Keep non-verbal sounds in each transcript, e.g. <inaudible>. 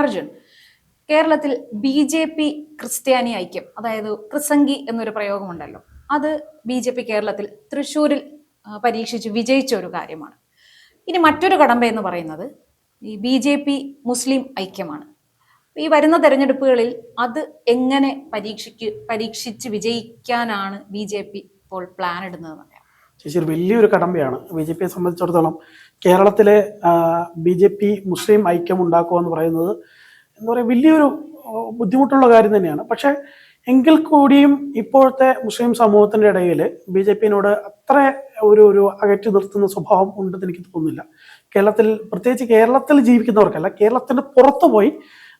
അർജുൻ കേരളത്തിൽ B J P ക്രിസ്ത്യാനി ഐക്യം അതായത് ക്രിസംഗി എന്നൊരു പ്രയോഗമുണ്ടല്ലോ. അത് ബി ജെ പി കേരളത്തിൽ തൃശ്ശൂരിൽ പരീക്ഷിച്ച് വിജയിച്ച ഒരു കാര്യമാണ്. ഇനി മറ്റൊരു കടമ്പ എന്ന് പറയുന്നത് ഈ ബി ജെ പി മുസ്ലിം ഐക്യമാണ്. ഈ വരുന്ന തെരഞ്ഞെടുപ്പുകളിൽ അത് എങ്ങനെ പരീക്ഷിക്ക് പരീക്ഷിച്ച് വിജയിക്കാനാണ് ബി ജെ പി ഇപ്പോൾ പ്ലാൻ ഇടുന്നതെന്ന് അറിയാം ചേച്ചി ഒരു വലിയൊരു കടമ്പയാണ്. ബി ജെ പിയെ സംബന്ധിച്ചിടത്തോളം കേരളത്തിലെ ബി ജെ പി മുസ്ലിം ഐക്യം ഉണ്ടാക്കുക എന്ന് പറയുന്നത് എന്താ പറയുക വലിയൊരു ബുദ്ധിമുട്ടുള്ള കാര്യം തന്നെയാണ്. പക്ഷേ എങ്കിൽ കൂടിയും ഇപ്പോഴത്തെ മുസ്ലിം സമൂഹത്തിന്റെ ഇടയിൽ ബി ജെ പിനോട് അത്ര ഒരു ഒരു അകറ്റി നിർത്തുന്ന സ്വഭാവം ഉണ്ടെന്ന് എനിക്ക് തോന്നുന്നില്ല. കേരളത്തിൽ പ്രത്യേകിച്ച് കേരളത്തിൽ ജീവിക്കുന്നവർക്കല്ല കേരളത്തിന്റെ പുറത്തു പോയി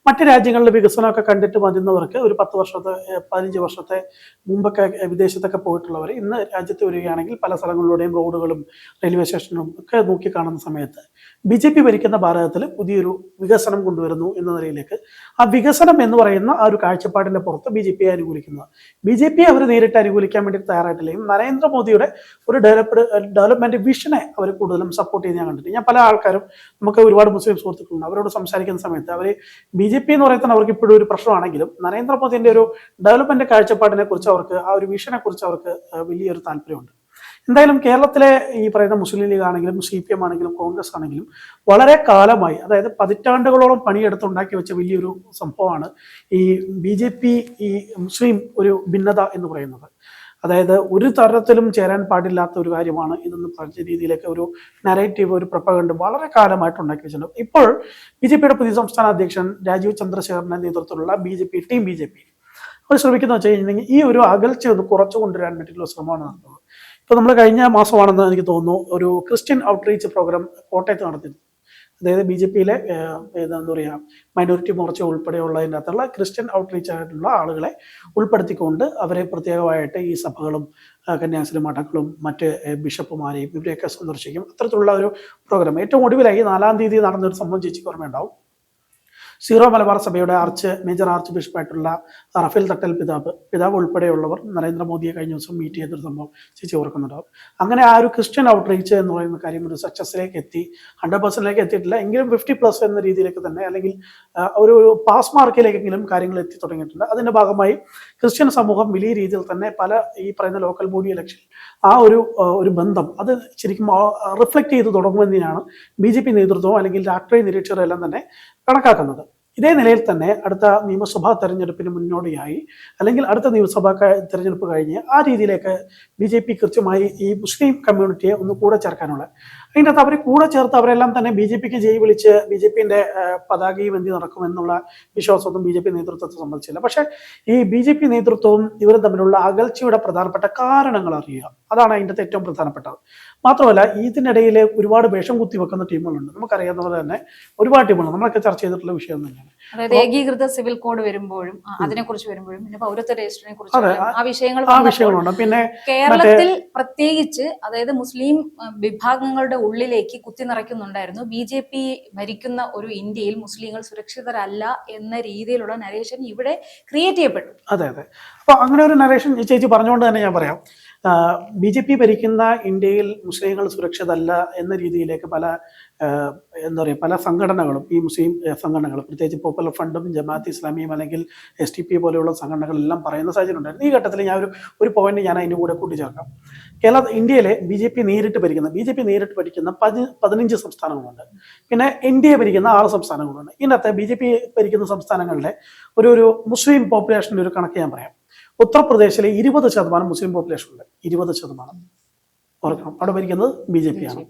മറ്റ് രാജ്യങ്ങളിലെ വികസനമൊക്കെ കണ്ടിട്ട് മതിന്നവർക്ക് ഒരു പത്ത് വർഷത്തെ പതിനഞ്ച് വർഷത്തെ മുമ്പൊക്കെ വിദേശത്തൊക്കെ പോയിട്ടുള്ളവർ ഇന്ന് രാജ്യത്ത് വരികയാണെങ്കിൽ പല സ്ഥലങ്ങളിലൂടെയും റോഡുകളും റെയിൽവേ സ്റ്റേഷനും ഒക്കെ നോക്കി കാണുന്ന സമയത്ത് ബി ജെ പി ഭരിക്കുന്ന ഭാരതത്തിൽ പുതിയൊരു വികസനം കൊണ്ടുവരുന്നു എന്ന നിലയിലേക്ക് ആ വികസനം എന്ന് പറയുന്ന ആ ഒരു കാഴ്ചപ്പാടിന്റെ പുറത്ത് ബി ജെ പിയെ അനുകൂലിക്കുന്നത് ബി ജെ പി അവർ നേരിട്ട് അനുകൂലിക്കാൻ വേണ്ടി തയ്യാറായിട്ടില്ലെങ്കിൽ നരേന്ദ്രമോദിയുടെ ഒരു ഡെവലപ്ഡ് ഡെവലപ്മെന്റ് വിഷനെ അവർ കൂടുതലും സപ്പോർട്ട് ചെയ്ത് ഞാൻ കണ്ടിട്ടുണ്ട്. ഞാൻ പല ആൾക്കാരും നമുക്ക് ഒരുപാട് മുസ്ലിം സുഹൃത്തുക്കളുണ്ട്. അവരോട് സംസാരിക്കുന്ന സമയത്ത് അവർ ബി ജെ പി എന്ന് പറയുന്നത് അവർക്ക് ഇപ്പോഴും ഒരു പ്രശ്നമാണെങ്കിലും നരേന്ദ്രമോദിന്റെ ഒരു ഡെവലപ്മെന്റ് കാഴ്ചപ്പാടിനെ കുറിച്ച് അവർക്ക് ആ ഒരു വിഷനെ കുറിച്ച് അവർക്ക് വലിയൊരു താല്പര്യമുണ്ട്. എന്തായാലും കേരളത്തിലെ ഈ പറയുന്ന മുസ്ലിം ലീഗ് ആണെങ്കിലും സി പി എം ആണെങ്കിലും കോൺഗ്രസ് ആണെങ്കിലും വളരെ കാലമായി അതായത് പതിറ്റാണ്ടുകളോളം പണിയെടുത്തുണ്ടാക്കി വെച്ച വലിയൊരു സംഭവമാണ് ഈ ബി ജെ പി ഈ മുസ്ലിം ഒരു ഭിന്നത എന്ന് പറയുന്നത്. അതായത് ഒരു തരത്തിലും ചേരാൻ പാടില്ലാത്ത ഒരു കാര്യമാണ് ഇതെന്ന് പറഞ്ഞ രീതിയിലേക്ക് ഒരു നരേറ്റീവ് ഒരു പ്രപ്പകണ്ട് വളരെ കാലമായിട്ട് ഉണ്ടാക്കി വെച്ചിട്ടുണ്ട്. ഇപ്പോൾ ബി ജെ പിയുടെ പുതിയ സംസ്ഥാന അധ്യക്ഷൻ രാജീവ് ചന്ദ്രശേഖറിന്റെ നേതൃത്വത്തിലുള്ള B J P team B J P. അവർ ശ്രമിക്കുന്ന വെച്ച് കഴിഞ്ഞിട്ടുണ്ടെങ്കിൽ ഈ ഒരു അകൽച്ച ഒന്ന് കുറച്ചു കൊണ്ടുവരാൻ വേണ്ടിയിട്ടുള്ള ശ്രമമാണ് നടത്തുന്നത് ഇപ്പൊ നമ്മൾ കഴിഞ്ഞ മാസമാണെന്ന് എനിക്ക് തോന്നുന്നു ഒരു ക്രിസ്ത്യൻ ഔട്ട്റീച്ച് പ്രോഗ്രാം കോട്ടയത്ത് നടത്തിയിരുന്നു. അതായത് ബി ജെ പിയിലെ എന്താ പറയുക മൈനോറിറ്റി മോർച്ച ഉൾപ്പെടെയുള്ളതിന്റെ അകത്തുള്ള ക്രിസ്ത്യൻ ഔട്ട്റീച്ച് ആയിട്ടുള്ള ആളുകളെ ഉൾപ്പെടുത്തിക്കൊണ്ട് അവരെ പ്രത്യേകമായിട്ട് ഈ സഭകളും കന്യാസ്ത്രീ മഠങ്ങളും മറ്റ് ബിഷപ്പുമാരെയും ഇവരെയൊക്കെ സന്ദർശിക്കും. അത്തരത്തിലുള്ള ഒരു പ്രോഗ്രാം ഏറ്റവും ഒടുവിലായി നാലാം തീയതി നടന്നൊരു സംഭവം ചേച്ചിക്ക് ഓർമ്മയുണ്ടാവും. സീറോ മലബാർ സഭയുടെ ആർച്ച് മേജർ ആർച്ച് ബിഷപ്പായിട്ടുള്ള റഫേൽ തട്ടൽ പിതാവ് പിതാവ് ഉൾപ്പെടെയുള്ളവർ നരേന്ദ്രമോദിയെ കഴിഞ്ഞ ദിവസം മീറ്റ് ചെയ്തൊരു സംഭവം ചേച്ചി ഓർക്കുന്നുണ്ടാവും. അങ്ങനെ ആ ഒരു ക്രിസ്ത്യൻ ഔട്ട്റീച്ച് എന്ന് പറയുന്ന കാര്യം ഒരു സക്സസിലേക്ക് എത്തി. ഹൺഡ്രഡ് പെർസെന്റിലേക്ക് എത്തിയിട്ടില്ല. എങ്കിലും ഫിഫ്റ്റി പ്ലസ് എന്ന രീതിയിലേക്ക് തന്നെ അല്ലെങ്കിൽ ഒരു പാസ് മാർക്കിലേക്കെങ്കിലും കാര്യങ്ങൾ എത്തി തുടങ്ങിയിട്ടുണ്ട്. അതിന്റെ ഭാഗമായി ക്രിസ്ത്യൻ സമൂഹം വലിയ രീതിയിൽ തന്നെ പല ഈ പറയുന്ന ലോക്കൽ ബോഡി ഇലക്ഷൻ ആ ഒരു ഒരു ബന്ധം അത് ശരിക്കും റിഫ്ലക്റ്റ് ചെയ്ത് തുടങ്ങുമെന്നതിനാണ് ബി ജെ പി നേതൃത്വവും അല്ലെങ്കിൽ രാഷ്ട്രീയ നിരീക്ഷകരെല്ലാം തന്നെ കണക്കാക്കുന്നത്. ഇതേ നിലയിൽ തന്നെ അടുത്ത നിയമസഭാ തെരഞ്ഞെടുപ്പിന് മുന്നോടിയായി അല്ലെങ്കിൽ അടുത്ത നിയമസഭാ തെരഞ്ഞെടുപ്പ് കഴിഞ്ഞ് ആ രീതിയിലേക്ക് ബി ജെ പി കൃത്യമായി ഈ മുസ്ലിം കമ്മ്യൂണിറ്റിയെ ഒന്ന് കൂടെ ചേർക്കാനുള്ള അതിന്റെ അകത്ത് അവരെ കൂടെ ചേർത്ത് അവരെല്ലാം തന്നെ ബി ജെ പിക്ക് ജയി വിളിച്ച് ബി ജെ പിന്റെ പതാകയും എന്തി നടക്കുമെന്നുള്ള വിശ്വാസമൊന്നും ബി ജെ പി നേതൃത്വത്തെ സംബന്ധിച്ചില്ല. പക്ഷേ ഈ ബി ജെ പി നേതൃത്വവും ഇവരും തമ്മിലുള്ള അകൽച്ചയുടെ പ്രധാനപ്പെട്ട കാരണങ്ങൾ അറിയുക. അതാണ് അതിന്റെ അകത്ത് ഏറ്റവും പ്രധാനപ്പെട്ടത്. മാത്രമല്ല ഇതിനിടയിൽ ഒരുപാട് വേഷം കുത്തി വെക്കുന്ന ടീമുകളുണ്ട്. നമുക്കറിയാവുന്ന പോലെ തന്നെ ഒരുപാട് ടീമുകൾ നമ്മളൊക്കെ ചർച്ച ചെയ്തിട്ടുള്ള വിഷയം തന്നെയാണ് അതായത് ഏകീകൃത സിവിൽ കോഡ് വരുമ്പോഴും അതിനെക്കുറിച്ച് വരുമ്പോഴും പിന്നെ പൗരത്വ രജിസ്റ്ററിനെ കുറിച്ച് ആ- വിഷയങ്ങൾ ആ വിഷയങ്ങളുണ്ട്. പിന്നെ കേരളത്തിൽ പ്രത്യേകിച്ച് അതായത് മുസ്ലിം വിഭാഗങ്ങളുടെ ഉള്ളിലേക്ക് കുത്തി നിറയ്ക്കുന്നുണ്ടായിരുന്നു. ബി ജെ പി ഭരിക്കുന്ന ഒരു ഇന്ത്യയിൽ മുസ്ലിങ്ങൾ സുരക്ഷിതരല്ല എന്ന രീതിയിലുള്ള നരേഷൻ ഇവിടെ ക്രിയേറ്റ് ചെയ്യപ്പെട്ടു. അതെ അതെ. അപ്പൊ അങ്ങനെ ഒരു നരേഷൻ ചേച്ചി പറഞ്ഞുകൊണ്ട് തന്നെ ഞാൻ പറയാം. ബി ജെ പി ഭരിക്കുന്ന ഇന്ത്യയിൽ മുസ്ലിങ്ങൾ സുരക്ഷിതല്ല എന്ന രീതിയിലേക്ക് പല എന്താ പറയുക പല സംഘടനകളും ഈ മുസ്ലിം സംഘടനകൾ പ്രത്യേകിച്ച് പോപ്പുലർ ഫണ്ടും ജമാഅത്ത് ഇസ്ലാമിയും അല്ലെങ്കിൽ എസ് ടി പി പോലെയുള്ള സംഘടനകളെല്ലാം പറയുന്ന സാഹചര്യം ഉണ്ടായിരുന്നു. ഈ ഘട്ടത്തിൽ ഞാൻ ഒരു ഒരു പോയിന്റ് ഞാൻ അതിന്റെ കൂടെ കൂട്ടിച്ചേർക്കാം. കേരള ഇന്ത്യയിലെ ബി ജെ പി നേരിട്ട് ഭരിക്കുന്ന ബി ജെ പി നേരിട്ട് ഭരിക്കുന്ന പതി പതിനഞ്ച് സംസ്ഥാനങ്ങളുണ്ട്. പിന്നെ എൻ ഡി എ ഭരിക്കുന്ന ആറ് സംസ്ഥാനങ്ങളുണ്ട്. ഇതിനകത്ത് ബി ജെ പി ഭരിക്കുന്ന സംസ്ഥാനങ്ങളിലെ ഒരു ഒരു മുസ്ലിം പോപ്പുലേഷന്റെ ഒരു കണക്ക് ഞാൻ പറയാം. ഉത്തർപ്രദേശിലെ ഇരുപത് ശതമാനം മുസ്ലിം പോപ്പുലേഷൻ ഉണ്ട്. ഇരുപത് ശതമാനം. ഓർക്കണം അവിടെ ഭരിക്കുന്നത് ബി ജെ പി ആണ്.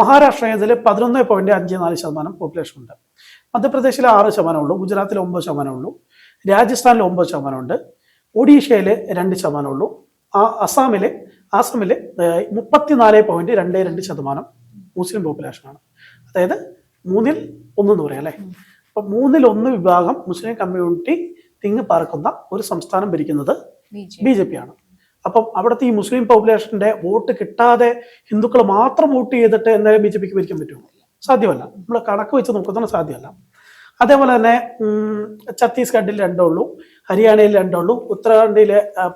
മഹാരാഷ്ട്രയിൽ പതിനൊന്ന് പോയിന്റ് അഞ്ച് നാല് ശതമാനം പോപ്പുലേഷൻ ഉണ്ട്. മധ്യപ്രദേശിൽ ആറ് ശതമാനം ഉള്ളൂ. ഗുജറാത്തിൽ ഒമ്പത് ശതമാനം ഉള്ളൂ. രാജസ്ഥാനിൽ ഒമ്പത് ശതമാനം ഉണ്ട്. ഒഡീഷയിൽ രണ്ട് ശതമാനം ഉള്ളൂ. ആ അസാമിൽ ആസാമിൽ മുപ്പത്തിനാല് പോയിന്റ് രണ്ട് രണ്ട് ശതമാനം മുസ്ലിം പോപ്പുലേഷനാണ് അതായത് മൂന്നിൽ ഒന്നെന്ന് പറയാം അല്ലേ? അപ്പൊ മൂന്നിൽ ഒന്ന് വിഭാഗം മുസ്ലിം കമ്മ്യൂണിറ്റി തിങ്ങി പാർക്കുന്ന ഒരു സംസ്ഥാനം ഭരിക്കുന്നത് ബി ജെ പി ആണ്. അപ്പം അവിടുത്തെ ഈ മുസ്ലിം പോപ്പുലേഷന്റെ വോട്ട് കിട്ടാതെ ഹിന്ദുക്കൾ മാത്രം വോട്ട് ചെയ്തിട്ട് എന്തായാലും ബി ജെ പിക്ക് ഭരിക്കാൻ പറ്റുമോ? സാധ്യമല്ല. നമ്മൾ കണക്ക് വെച്ച് നോക്കുന്നതാണ് സാധ്യമല്ല. അതേപോലെ തന്നെ ഛത്തീസ്ഗഡിൽ രണ്ടേ ഉള്ളൂ ഹരിയാനയിൽ രണ്ടേ ഉള്ളൂ ഉത്തരാഖണ്ഡിൽ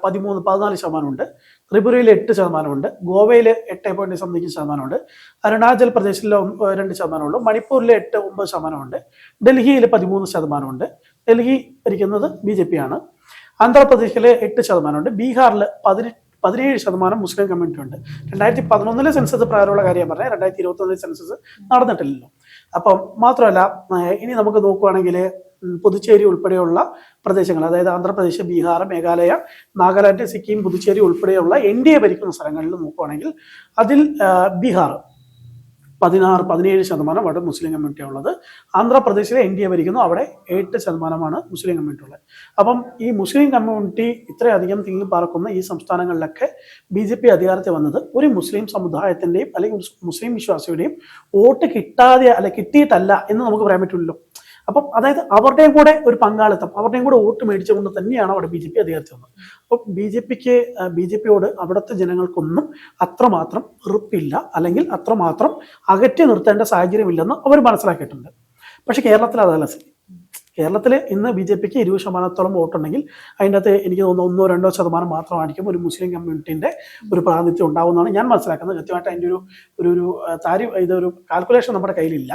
പതിമൂന്ന് പതിനാല് ശതമാനമുണ്ട് ത്രിപുരയിൽ എട്ട് ശതമാനമുണ്ട് ഗോവയിൽ എട്ട് പോയിന്റ് സംതിങ് ശതമാനമുണ്ട് അരുണാചൽ പ്രദേശിൽ രണ്ട് ശതമാനമുള്ളൂ മണിപ്പൂരിൽ എട്ട് ഒമ്പത് ശതമാനമുണ്ട് ഡൽഹിയിൽ പതിമൂന്ന് ശതമാനമുണ്ട്. ഡൽഹി ഭരിക്കുന്നത് ബി ജെ പി ആണ്. ആന്ധ്രാപ്രദേശിൽ എട്ട് ശതമാനമുണ്ട്. ബീഹാറിൽ പതിനെട്ട് പതിനേഴ് ശതമാനം മുസ്ലിം കമ്മ്യൂണിറ്റി ഉണ്ട്. രണ്ടായിരത്തി പതിനൊന്നിലെ സെൻസസ് പ്രകാരമുള്ള കാര്യം പറഞ്ഞാൽ രണ്ടായിരത്തി ഇരുപത്തി ഒന്നിലെ സെൻസസ് നടന്നിട്ടില്ലല്ലോ. അപ്പം മാത്രമല്ല ഇനി നമുക്ക് നോക്കുവാണെങ്കിൽ പുതുച്ചേരി ഉൾപ്പെടെയുള്ള പ്രദേശങ്ങൾ അതായത് ആന്ധ്രാപ്രദേശ് ബീഹാർ മേഘാലയ നാഗാലാൻഡ് സിക്കിം പുതുച്ചേരി ഉൾപ്പെടെയുള്ള എൻ ഡി എ ഭരിക്കുന്ന സ്ഥലങ്ങളിൽ നോക്കുവാണെങ്കിൽ അതിൽ ബീഹാർ പതിനാറ് പതിനേഴ് ശതമാനം അവിടെ മുസ്ലിം കമ്മ്യൂണിറ്റി ഉള്ളത്. ആന്ധ്രാപ്രദേശിലെ എൻ ഡി എ ഭരിക്കുന്നു. അവിടെ എട്ട് ശതമാനമാണ് മുസ്ലിം കമ്മ്യൂണിറ്റി ഉള്ളത്. അപ്പം ഈ മുസ്ലിം കമ്മ്യൂണിറ്റി ഇത്രയധികം തിങ്ങി പാർക്കുന്ന ഈ സംസ്ഥാനങ്ങളിലൊക്കെ ബി ജെ പി അധികാരത്തിൽ വന്നത് ഒരു മുസ്ലിം സമുദായത്തിന്റെയും അല്ലെങ്കിൽ മുസ്ലിം വിശ്വാസിയുടെയും വോട്ട് കിട്ടാതെ അല്ലെ കിട്ടിയിട്ടല്ല എന്ന് നമുക്ക് പറയാൻ പറ്റില്ലല്ലോ. അപ്പം അതായത് അവരുടെയും കൂടെ ഒരു പങ്കാളിത്തം അവരുടെയും കൂടെ വോട്ട് മേടിച്ചുകൊണ്ട് തന്നെയാണ് അവിടെ ബി ജെ പി അധികാരത്തിൽ വന്നത്. അപ്പം ബി ജെ പിക്ക് ബി ജെ പിയോട് അവിടുത്തെ ജനങ്ങൾക്കൊന്നും അത്രമാത്രം വെറുപ്പില്ല അല്ലെങ്കിൽ അത്രമാത്രം അകറ്റി നിർത്തേണ്ട സാഹചര്യമില്ലെന്ന് അവർ മനസ്സിലാക്കിയിട്ടുണ്ട്. പക്ഷേ കേരളത്തിൽ അതല്ല കേരളത്തിൽ ഇന്ന് ബി ജെ പിക്ക് ഇരുപത് ശതമാനത്തോളം വോട്ടുണ്ടെങ്കിൽ അതിന്റെ അകത്ത് എനിക്ക് തോന്നുന്നു ഒന്നോ രണ്ടോ ശതമാനം മാത്രമായിരിക്കും ഒരു മുസ്ലിം കമ്മ്യൂണിറ്റിന്റെ ഒരു പ്രാതിനിധ്യം ഉണ്ടാവുമെന്നാണ് ഞാൻ മനസ്സിലാക്കുന്നത്. കൃത്യമായിട്ട് അതിന്റെ ഒരു ഒരു താരി ഇതൊരു കാൽക്കുലേഷൻ നമ്മുടെ കയ്യിലില്ല.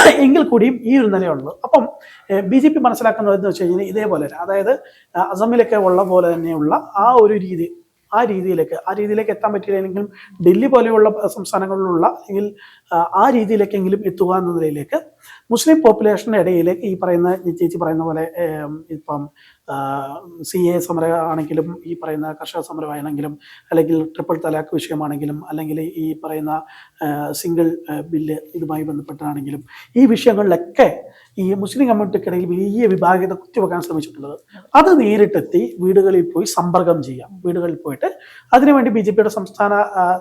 <coughs> എങ്കിൽ കൂടിയും ഈ ഒരു നിലയുള്ളൂ അപ്പം ബി ജെ പി മനസ്സിലാക്കുന്നത് എന്ന് വെച്ച് കഴിഞ്ഞാൽ ഇതേപോലെ അതായത് അസമിലൊക്കെ ഉള്ള പോലെ തന്നെയുള്ള ആ ഒരു രീതി ആ രീതിയിലേക്ക് ആ രീതിയിലേക്ക് എത്താൻ പറ്റിയില്ലെങ്കിലും ഡൽഹി പോലെയുള്ള സംസ്ഥാനങ്ങളിലുള്ള അല്ലെങ്കിൽ ആ രീതിയിലേക്കെങ്കിലും എത്തുക എന്ന നിലയിലേക്ക് മുസ്ലിം പോപ്പുലേഷന്റെ ഇടയിൽ ഈ പറയുന്ന ചേച്ചി പറയുന്ന പോലെ ഇപ്പം സി എ സമരം ആണെങ്കിലും ഈ പറയുന്ന കർഷക സമരമാണെങ്കിലും അല്ലെങ്കിൽ ട്രിപ്പിൾ തലാഖ് വിഷയമാണെങ്കിലും അല്ലെങ്കിൽ ഈ പറയുന്ന സിംഗിൾ ബില്ല് ഇതുമായി ബന്ധപ്പെട്ടാണെങ്കിലും ഈ വിഷയങ്ങളിലൊക്കെ ഈ മുസ്ലിം കമ്മ്യൂണിറ്റിക്കിടയിൽ വലിയ വിഭാഗീയത കുത്തിവെക്കാൻ ശ്രമിച്ചിട്ടുള്ളത്. അത് നേരിട്ടെത്തി വീടുകളിൽ പോയി സമ്പർക്കം ചെയ്യാം. വീടുകളിൽ പോയിട്ട് അതിനുവേണ്ടി ബി ജെ പിയുടെ സംസ്ഥാന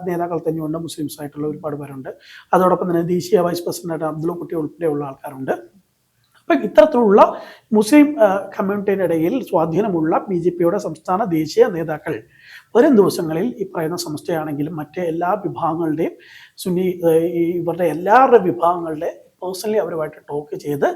നേതാക്കൾ തന്നെയുണ്ട്. മുസ്ലിംസ് ആയിട്ടുള്ള ഒരുപാട് പേരുണ്ട്. അതോടൊപ്പം തന്നെ ദേശീയ വൈസ് പ്രസിഡന്റ് അബ്ദുൾ കുട്ടി ഉൾപ്പെടെയുള്ള ആൾക്കാരുണ്ട്. അപ്പം ഇത്തരത്തിലുള്ള മുസ്ലിം കമ്മ്യൂണിറ്റിയുടെ ഇടയിൽ സ്വാധീനമുള്ള ബി ജെ പിയുടെ സംസ്ഥാന ദേശീയ നേതാക്കൾ വരും ദിവസങ്ങളിൽ ഈ പറയുന്ന സംസ്ഥയാണെങ്കിലും മറ്റ് എല്ലാ വിഭാഗങ്ങളുടെയും സുന്നി ഇവരുടെ എല്ലാവരുടെ വിഭാഗങ്ങളുടെ പേഴ്സണലി അവരുമായിട്ട് ടോക്ക് ചെയ്ത്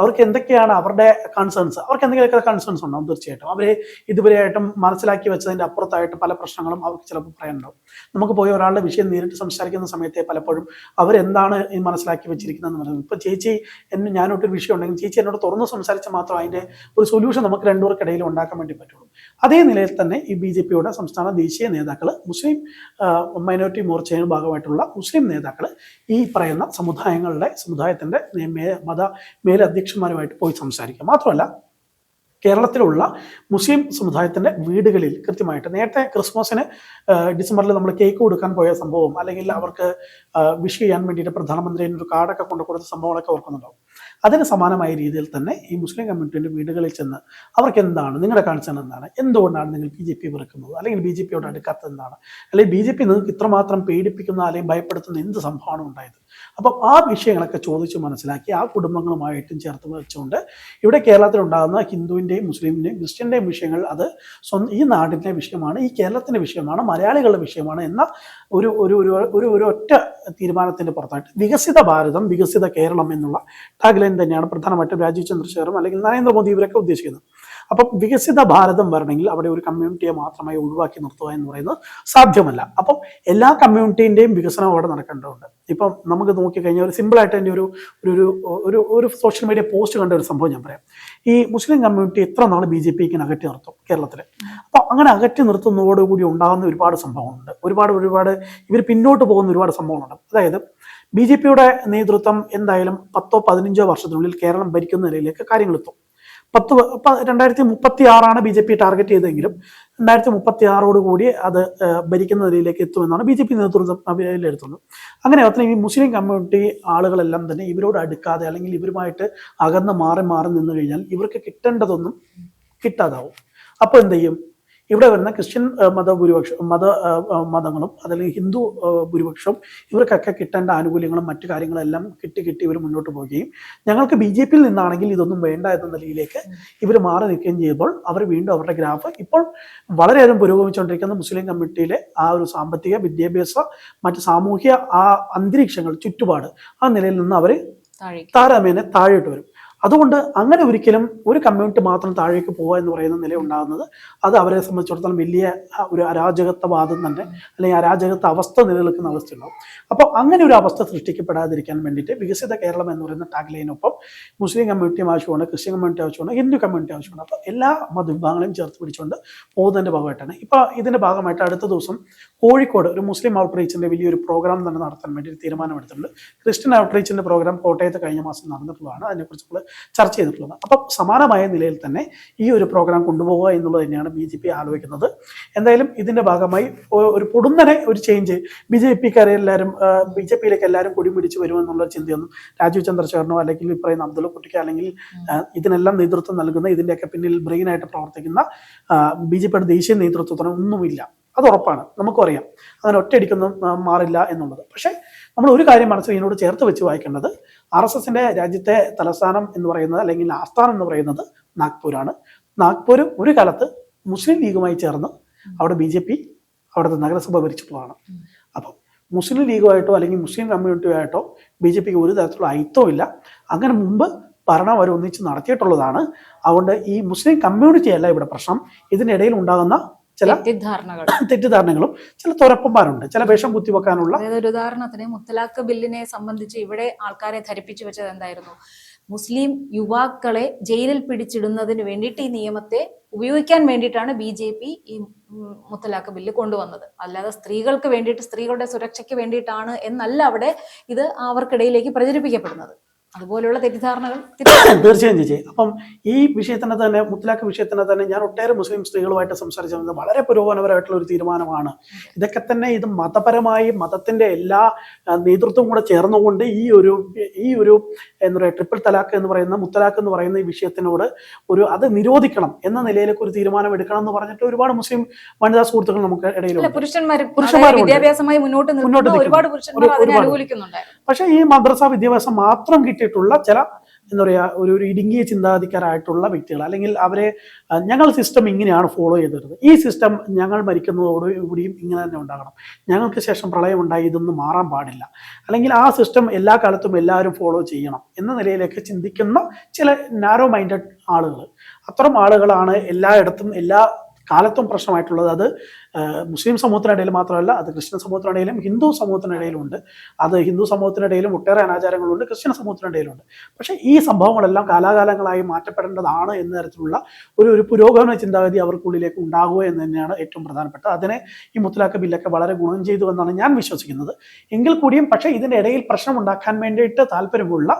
അവർക്ക് എന്തൊക്കെയാണ് അവരുടെ കൺസേൺസ് അവർക്ക് എന്തെങ്കിലുമൊക്കെ കൺസേൺസ് ഉണ്ടാവും തീർച്ചയായിട്ടും. അവർ ഇതുവരെയായിട്ടും മനസ്സിലാക്കി വെച്ചതിന്റെ അപ്പുറത്തായിട്ട് പല പ്രശ്നങ്ങളും അവർക്ക് ചിലപ്പോൾ പറയാനുണ്ടാവും. നമുക്ക് പോയി ഒരാളുടെ വിഷയം നേരിട്ട് സംസാരിക്കുന്ന സമയത്തെ പലപ്പോഴും അവരെന്താണ് മനസ്സിലാക്കി വെച്ചിരിക്കുന്നതെന്ന് പറയുന്നത് ഇപ്പോൾ ചേച്ചി എന്നെ ഞാനോട്ടൊരു വിഷയം ഉണ്ടെങ്കിൽ ചേച്ചി എന്നോട് തുറന്ന് സംസാരിച്ചാൽ മാത്രം അതിന്റെ ഒരു സൊല്യൂഷൻ നമുക്ക് രണ്ടുപേർക്കിടയിൽ ഉണ്ടാക്കാൻ വേണ്ടി പറ്റുള്ളൂ. അതേ നിലയിൽ തന്നെ ഈ ബി ജെ പിയുടെ സംസ്ഥാന ദേശീയ നേതാക്കൾ മുസ്ലിം മൈനോറിറ്റി മോർച്ചയുടെ ഭാഗമായിട്ടുള്ള മുസ്ലിം നേതാക്കൾ ഈ പറയുന്ന സമുദായങ്ങളുടെ സമുദായത്തിന്റെ മത മേലധ്യക്ഷന്മാരുമായിട്ട് പോയി സംസാരിക്കുക മാത്രമല്ല കേരളത്തിലുള്ള മുസ്ലിം സമുദായത്തിന്റെ വീടുകളിൽ കൃത്യമായിട്ട് നേരത്തെ ക്രിസ്മസിന് ഡിസംബറിൽ നമ്മൾ കേക്ക് കൊടുക്കാൻ പോയ സംഭവം അല്ലെങ്കിൽ അവർക്ക് വിഷ് ചെയ്യാൻ വേണ്ടിയിട്ട് പ്രധാനമന്ത്രിന് ഒരു കാർഡൊക്കെ കൊണ്ടു കൊടുത്ത സംഭവങ്ങളൊക്കെ ഓർക്കുന്നുണ്ടാവും. അതിന് സമാനമായ രീതിയിൽ തന്നെ ഈ മുസ്ലിം കമ്മ്യൂണിറ്റിന്റെ വീടുകളിൽ ചെന്ന് അവർക്ക് എന്താണ് നിങ്ങളുടെ കൺസേൺ എന്താണ് എന്തുകൊണ്ടാണ് നിങ്ങൾ ബി ജെ പി വെറുക്കുന്നത് അല്ലെങ്കിൽ ബി ജെ പിയോട് അടുക്കാത്തത് എന്താണ് അല്ലെങ്കിൽ ബി ജെ പി നിങ്ങൾക്ക് ഇത്രമാത്രം പേടിപ്പിക്കുന്ന അല്ലെങ്കിൽ ഭയപ്പെടുത്തുന്ന എന്ത് സംഭവമാണ് ഉണ്ടായത്? അപ്പം ആ വിഷയങ്ങളൊക്കെ ചോദിച്ച് മനസ്സിലാക്കി ആ കുടുംബങ്ങളുമായിട്ടും ചേർത്ത് വെച്ചുകൊണ്ട് ഇവിടെ കേരളത്തിൽ ഉണ്ടാകുന്ന ഹിന്ദുവിന്റെയും മുസ്ലിമിന്റെയും ക്രിസ്ത്യന്റെയും വിഷയങ്ങൾ അത് ഈ നാടിന്റെ വിഷയമാണ് ഈ കേരളത്തിന്റെ വിഷയമാണ് മലയാളികളുടെ വിഷയമാണ് എന്ന ഒരു ഒരു ഒരു ഒരു ഒരു ഒറ്റ തീരുമാനത്തിന്റെ പുറത്തായിട്ട് വികസിത ഭാരതം വികസിത കേരളം എന്നുള്ള ടാഗ്ലൈൻ തന്നെയാണ് പ്രധാനമായിട്ടും രാജീവ് ചന്ദ്രശേഖറും അല്ലെങ്കിൽ നരേന്ദ്രമോദി ഇവരൊക്കെ ഉദ്ദേശിക്കുന്നത്. അപ്പം വികസിത ഭാരതം വരണമെങ്കിൽ അവിടെ ഒരു കമ്മ്യൂണിറ്റിയെ മാത്രമായി ഒഴിവാക്കി നിർത്തുക എന്ന് പറയുന്നത് സാധ്യമല്ല. അപ്പം എല്ലാ കമ്മ്യൂണിറ്റീന്റെയും വികസനം അവിടെ നടക്കേണ്ടതുണ്ട്. ഇപ്പം നമുക്ക് നോക്കിക്കഴിഞ്ഞാൽ ഒരു സിമ്പിളായിട്ട് എന്റെ ഒരു ഒരു ഒരു ഒരു സോഷ്യൽ മീഡിയ പോസ്റ്റ് കണ്ട ഒരു സംഭവം ഞാൻ പറയാം. ഈ മുസ്ലിം കമ്മ്യൂണിറ്റി എത്ര നാൾ ബി ജെ പിക്ക് അകറ്റി നിർത്തും കേരളത്തിൽ അപ്പോൾ അങ്ങനെ അകറ്റി നിർത്തുന്നതോടുകൂടി ഉണ്ടാകുന്ന ഒരുപാട് സംഭവങ്ങളുണ്ട്. ഒരുപാട് ഒരുപാട് ഇവർ പിന്നോട്ട് പോകുന്ന ഒരുപാട് സംഭവങ്ങളുണ്ട്. അതായത് ബി ജെ പിയുടെ നേതൃത്വം എന്തായാലും പത്തോ പതിനഞ്ചോ വർഷത്തിനുള്ളിൽ കേരളം ഭരിക്കുന്ന നിലയിലേക്ക് കാര്യങ്ങൾ എത്തും. പത്ത് രണ്ടായിരത്തി മുപ്പത്തി ആറാണ് ബി ജെ പി ടാർഗറ്റ് ചെയ്തതെങ്കിലും രണ്ടായിരത്തി മുപ്പത്തി ആറോട് കൂടി അത് ഭരിക്കുന്ന നിലയിലേക്ക് എത്തുമെന്നാണ് ബി ജെ പി നേതൃത്വം വിലയിരുത്തുന്നത്. അങ്ങനെ അത്ര ഈ മുസ്ലിം കമ്മ്യൂണിറ്റി ആളുകളെല്ലാം തന്നെ ഇവരോട് അടുക്കാതെ അല്ലെങ്കിൽ ഇവരുമായിട്ട് അകന്ന് മാറി മാറി നിന്ന് കഴിഞ്ഞാൽ ഇവർക്ക് കിട്ടേണ്ടതൊന്നും കിട്ടാതാവും. അപ്പോൾ എന്ത് ചെയ്യും? ഇവിടെ വരുന്ന ക്രിസ്ത്യൻ ഏഹ്, മത മതങ്ങളും അതല്ലെങ്കിൽ ഹിന്ദു ഭൂരിപക്ഷവും ഇവർക്കൊക്കെ കിട്ടേണ്ട ആനുകൂല്യങ്ങളും മറ്റു കാര്യങ്ങളെല്ലാം കിട്ടി കിട്ടി ഇവർ മുന്നോട്ട് പോവുകയും ഞങ്ങൾക്ക് ബി ജെ പിയിൽ നിന്നാണെങ്കിൽ ഇതൊന്നും വേണ്ട എന്ന നിലയിലേക്ക് ഇവർ മാറി നിൽക്കുകയും ചെയ്തപ്പോൾ അവർ വീണ്ടും അവരുടെ ഗ്രാഫ് ഇപ്പോൾ വളരെയധികം പുരോഗമിച്ചുകൊണ്ടിരിക്കുന്ന മുസ്ലിം കമ്മിറ്റിയിലെ ആ ഒരു സാമ്പത്തിക വിദ്യാഭ്യാസ മറ്റ് സാമൂഹ്യ ആ അന്തരീക്ഷങ്ങൾ ചുറ്റുപാട് ആ നിലയിൽ നിന്ന് അവർ താരമേനെ താരതമ്യേന താഴോട്ട് വരും. അതുകൊണ്ട് അങ്ങനെ ഒരിക്കലും ഒരു കമ്മ്യൂണിറ്റി മാത്രം താഴേക്ക് പോകുക എന്ന് പറയുന്ന നില ഉണ്ടാകുന്നത് അത് അവരെ സംബന്ധിച്ചിടത്തോളം വലിയ ഒരു അരാജകത്വവാദം തന്നെ അല്ലെങ്കിൽ അരാജകത്വ അവസ്ഥ നിലനിൽക്കുന്ന അവസ്ഥയുണ്ടാവും അപ്പോൾ അങ്ങനെ ഒരു അവസ്ഥ സൃഷ്ടിക്കപ്പെടാതിരിക്കാൻ വേണ്ടിയിട്ട് വികസിത കേരളം എന്ന് പറയുന്ന ടാഗ്ലൈനൊപ്പം മുസ്ലിം കമ്മ്യൂണിറ്റി ആവശ്യമാണ് ക്രിസ്ത്യൻ കമ്മ്യൂണിറ്റി ആവശ്യമാണ് ഹിന്ദു കമ്മ്യൂണിറ്റി ആവശ്യമാണ്. അപ്പോൾ എല്ലാ മതവിഭാഗങ്ങളെയും ചേർത്ത് പിടിച്ചുകൊണ്ട് പോകുന്നതിന്റെ ഭാഗമായിട്ടാണ്. ഇപ്പോൾ ഇതിന്റെ ഭാഗമായിട്ട് അടുത്ത ദിവസം കോഴിക്കോട് ഒരു മുസ്ലിം ഔട്ട്റീച്ചിന്റെ വലിയൊരു പ്രോഗ്രാം തന്നെ നടത്താൻ വേണ്ടി തീരുമാനമെടുത്തിട്ടുണ്ട്. ക്രിസ്ത്യൻ ഔട്ട്റീച്ചിന്റെ പ്രോഗ്രാം കോട്ടയത്ത് കഴിഞ്ഞ മാസം നടന്നിട്ടുള്ളതാണ്. അതിനെക്കുറിച്ച് നമ്മൾ ചർച്ച ചെയ്തിട്ടുള്ളത്. അപ്പം സമാനമായ നിലയിൽ തന്നെ ഈ ഒരു പ്രോഗ്രാം കൊണ്ടുപോകുക എന്നുള്ളത് തന്നെയാണ് ബി ജെ പി ആലോചിക്കുന്നത്. എന്തായാലും ഇതിന്റെ ഭാഗമായി ഒരു പൊടുന്നനെ ഒരു ചേഞ്ച് ബി ജെ പിക്കാരെ എല്ലാവരും ബി ജെ പിയിലേക്ക് എല്ലാവരും കൊടി പിടിച്ച് വരുമെന്നുള്ള ചിന്തയൊന്നും രാജീവ് ചന്ദ്രശേഖരനോ അല്ലെങ്കിൽ ഈ അബ്ദുള്ള കുട്ടിക്ക് അല്ലെങ്കിൽ ഇതിനെല്ലാം നേതൃത്വം നൽകുന്ന ഇതിന്റെയൊക്കെ പിന്നിൽ ബ്രെയിനായിട്ട് പ്രവർത്തിക്കുന്ന ബി ജെ പിയുടെ ദേശീയ നേതൃത്വത്തിന് ഒന്നുമില്ല. അത് ഉറപ്പാണ്. നമുക്കറിയാം അങ്ങനെ ഒറ്റയടിക്കൊന്നും മാറില്ല എന്നുള്ളത്. പക്ഷേ നമ്മൾ ഒരു കാര്യം മനസ്സിൽ ഇതിനോട് ചേർത്ത് വെച്ച് വായിക്കേണ്ടത്. ആർ എസ് എസിന്റെ രാജ്യത്തെ തലസ്ഥാനം എന്ന് പറയുന്നത് അല്ലെങ്കിൽ ആസ്ഥാനം എന്ന് പറയുന്നത് നാഗ്പൂരാണ്. നാഗ്പൂർ ഒരു കാലത്ത് മുസ്ലിം ലീഗുമായി ചേർന്ന് അവിടെ ബി ജെ പി അവിടുത്തെ നഗരസഭ ഭരിച്ചിട്ടുള്ളതാണ് അപ്പം മുസ്ലിം ലീഗുമായിട്ടോ അല്ലെങ്കിൽ മുസ്ലിം കമ്മ്യൂണിറ്റിയുമായിട്ടോ ബി ജെ പിക്ക് ഒരു തരത്തിലുള്ള അയിത്തവും ഇല്ല അങ്ങനെ മുമ്പ് ഭരണം അവർ ഒന്നിച്ച് നടത്തിയിട്ടുള്ളതാണ്. അതുകൊണ്ട് ഈ മുസ്ലിം കമ്മ്യൂണിറ്റി അല്ല ഇവിടെ പ്രശ്നം. ഇതിനിടയിൽ ഉണ്ടാകുന്ന ചില തെറ്റിദ്ധാരണകൾ. തെറ്റിദ്ധാരണകളും ചില തുറപ്പന്മാരുണ്ട്. ചില വേഷം കുത്തിവെക്കാനുള്ള അതായത് ഒരു ഉദാഹരണത്തിന് മുത്തലാഖ് ബില്ലിനെ സംബന്ധിച്ച് ഇവിടെ ആൾക്കാരെ ധരിപ്പിച്ചു വെച്ചത് എന്തായിരുന്നു? മുസ്ലിം യുവാക്കളെ ജയിലിൽ പിടിച്ചിടുന്നതിന് വേണ്ടിയിട്ട് ഈ നിയമത്തെ ഉപയോഗിക്കാൻ വേണ്ടിയിട്ടാണ് ബി ജെ പി ഈ മുത്തലാഖ് ബില്ല് കൊണ്ടുവന്നത്. അല്ലാതെ സ്ത്രീകൾക്ക് വേണ്ടിയിട്ട് സ്ത്രീകളുടെ സുരക്ഷയ്ക്ക് വേണ്ടിയിട്ടാണ് എന്നല്ല അവിടെ ഇത് അവർക്കിടയിലേക്ക് പ്രചരിപ്പിക്കപ്പെടുന്നത്. അതുപോലെയുള്ള തെറ്റിദ്ധാരണകൾ തീർച്ചയായും ചേച്ചി അപ്പം ഈ വിഷയത്തിന് തന്നെ മുത്തലാഖ് വിഷയത്തിന് തന്നെ ഞാൻ ഒട്ടേറെ മുസ്ലിം സ്ത്രീകളുമായിട്ട് സംസാരിച്ചത് വളരെ പുരോഗമനപരമായിട്ടുള്ള ഒരു തീരുമാനമാണ് ഇതൊക്കെ തന്നെ ഇത് മതപരമായി മതത്തിന്റെ എല്ലാ നേതൃത്വവും നേതൃത്വം കൂടെ ചേർന്നുകൊണ്ട് ഈ ഒരു ഈ ഒരു എന്താ പറയുക ട്രിപ്പിൾ തലാഖ് എന്ന് പറയുന്ന മുത്തലാഖ് എന്ന് പറയുന്ന ഈ വിഷയത്തിനോട് ഒരു അത് നിരോധിക്കണം എന്ന നിലയിലേക്ക് ഒരു തീരുമാനം എടുക്കണം എന്ന് പറഞ്ഞിട്ട് ഒരുപാട് മുസ്ലിം വനിതാ സുഹൃത്തുക്കൾ നമുക്ക് ഇടയിലുണ്ട് പുരുഷന്മാരും പുരുഷന്മാരും. വിദ്യാഭ്യാസമായി മുന്നോട്ട് മുന്നോട്ട്. ഒരുപാട് പുരുഷന്മാർ അതിനെ. അനുകൂലിക്കുന്നുണ്ടായിരുന്നു പക്ഷേ ഈ മദ്രസ വിദ്യാഭ്യാസം മാത്രം കിട്ടിയിട്ടുള്ള ചില എന്താ പറയുക ഒരു ഒരു ഇടുങ്ങിയ ചിന്താഗതിക്കാരായിട്ടുള്ള വ്യക്തികൾ അല്ലെങ്കിൽ അവരെ ഞങ്ങൾ സിസ്റ്റം ഇങ്ങനെയാണ് ഫോളോ ചെയ്തിരുന്നത് ഈ സിസ്റ്റം ഞങ്ങൾ മരിക്കുന്നതോട് കൂടിയും ഇങ്ങനെ തന്നെ ഉണ്ടാകണം. ഞങ്ങൾക്ക് ശേഷം പ്രളയം ഉണ്ടായി ഇതൊന്നും മാറാൻ പാടില്ല. അല്ലെങ്കിൽ ആ സിസ്റ്റം എല്ലാ കാലത്തും എല്ലാവരും ഫോളോ ചെയ്യണം എന്ന നിലയിലേക്ക് ചിന്തിക്കുന്ന ചില നാരോ മൈൻഡഡ് ആളുകൾ. അത്തരം ആളുകളാണ് എല്ലായിടത്തും എല്ലാ കാലത്തും പ്രശ്നമായിട്ടുള്ളത് അത് മുസ്ലിം സമൂഹത്തിനിടയിൽ മാത്രമല്ല അത് ക്രിസ്ത്യൻ സമൂഹത്തിനിടയിലും ഹിന്ദു സമൂഹത്തിനിടയിലും ഉണ്ട് അത് ഹിന്ദു സമൂഹത്തിനിടയിലും ഒട്ടേറെ അനാചാരങ്ങളുണ്ട് ക്രിസ്ത്യൻ സമൂഹത്തിനിടയിലുണ്ട് പക്ഷേ ഈ സംഭവങ്ങളെല്ലാം കാലാകാലങ്ങളായി മാറ്റപ്പെടേണ്ടതാണ് എന്ന തരത്തിലുള്ള ഒരു ഒരു പുരോഗമന ചിന്താഗതി അവർക്കുള്ളിലേക്ക് ഉണ്ടാകുക എന്ന് തന്നെയാണ് ഏറ്റവും പ്രധാനപ്പെട്ടത്. അതിനെ ഈ മുത്തലാഖ് ബില്ലൊക്കെ വളരെ ഗുണം ചെയ്തു എന്നാണ് ഞാൻ വിശ്വസിക്കുന്നത്. എങ്കിൽ കൂടിയും പക്ഷേ ഇതിന്റെ ഇടയിൽ പ്രശ്നം ഉണ്ടാക്കാൻ വേണ്ടിയിട്ട് താല്പര്യമുള്ള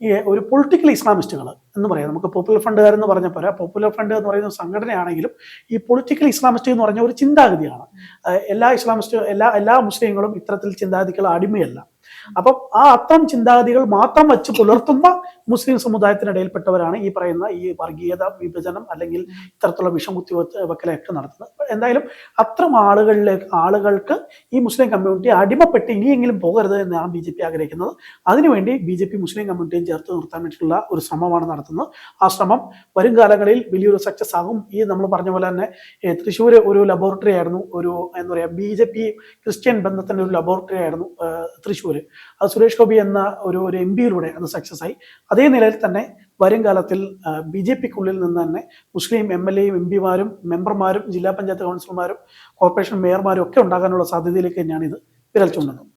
ഈ ഒരു പൊളിറ്റിക്കൽ ഇസ്ലാമിസ്റ്റുകൾ എന്ന് പറയാം. നമുക്ക് പോപ്പുലർ ഫണ്ടുകാർ എന്ന് പറഞ്ഞ പോലെ പോപ്പുലർ ഫണ്ട് എന്ന് പറയുന്ന സംഘടനയാണെങ്കിലും ഈ പൊളിറ്റിക്കൽ ഇസ്ലാമിസ്റ്റ് എന്ന് പറഞ്ഞ ഒരു ചിന്താഗതിയാണ്. എല്ലാ ഇസ്ലാമിസ്റ്റ് എല്ലാ എല്ലാ മുസ്ലിങ്ങളും ഇത്തരത്തിൽ ചിന്താഗതികൾ അടിമയല്ല. അപ്പം ആ അത്തരം ചിന്താഗതികൾ മാത്രം വെച്ച് പുലർത്തുന്ന മുസ്ലിം സമുദായത്തിനിടയിൽപ്പെട്ടവരാണ് ഈ പറയുന്ന ഈ വർഗീയത വിഭജനം അല്ലെങ്കിൽ ഇത്തരത്തിലുള്ള വിഷം കുത്തിവെത്ത് വെക്കലൊക്കെ നടത്തുന്നത് എന്തായാലും അത്തരം ആളുകളിലേക്ക് ആളുകൾക്ക് ഈ മുസ്ലിം കമ്മ്യൂണിറ്റി അടിമപ്പെട്ട് ഇനിയെങ്കിലും പോകരുത് എന്നാണ് ബി ജെ പി ആഗ്രഹിക്കുന്നത്. അതിനുവേണ്ടി ബി ജെ പി മുസ്ലിം കമ്മ്യൂണിറ്റിയും ചേർത്ത് നിർത്താൻ വേണ്ടിയിട്ടുള്ള ഒരു ശ്രമമാണ് നടത്തുന്നത്. ആ ശ്രമം വരും കാലങ്ങളിൽ വലിയൊരു സക്സസ് ആകും. ഈ നമ്മൾ പറഞ്ഞ പോലെ തന്നെ തൃശ്ശൂർ ഒരു ലബോറട്ടറി ആയിരുന്നു. ഒരു എന്താ പറയുക ബി ജെ പി ക്രിസ്ത്യൻ ബന്ധത്തിന്റെ ഒരു ലബോറട്ടറി ആയിരുന്നു തൃശ്ശൂർ അത് സുരേഷ് ഗോപി എന്ന ഒരു ഒരു എം പിയിലൂടെ അത് സക്സസ് ആയി. അതേ നിലയിൽ തന്നെ വരും കാലത്തിൽ ബി ജെ പിക്കുള്ളിൽ നിന്ന് തന്നെ മുസ്ലിം എം എൽ എയും എം പിമാരും മെമ്പർമാരും ജില്ലാ പഞ്ചായത്ത് കൗൺസിലർമാരും കോർപ്പറേഷൻ മേയർമാരും ഒക്കെ ഉണ്ടാകാനുള്ള സാധ്യതയിലേക്ക് തന്നെയാണ് ഇത് വിരൽ ചൂണ്ടുന്നത്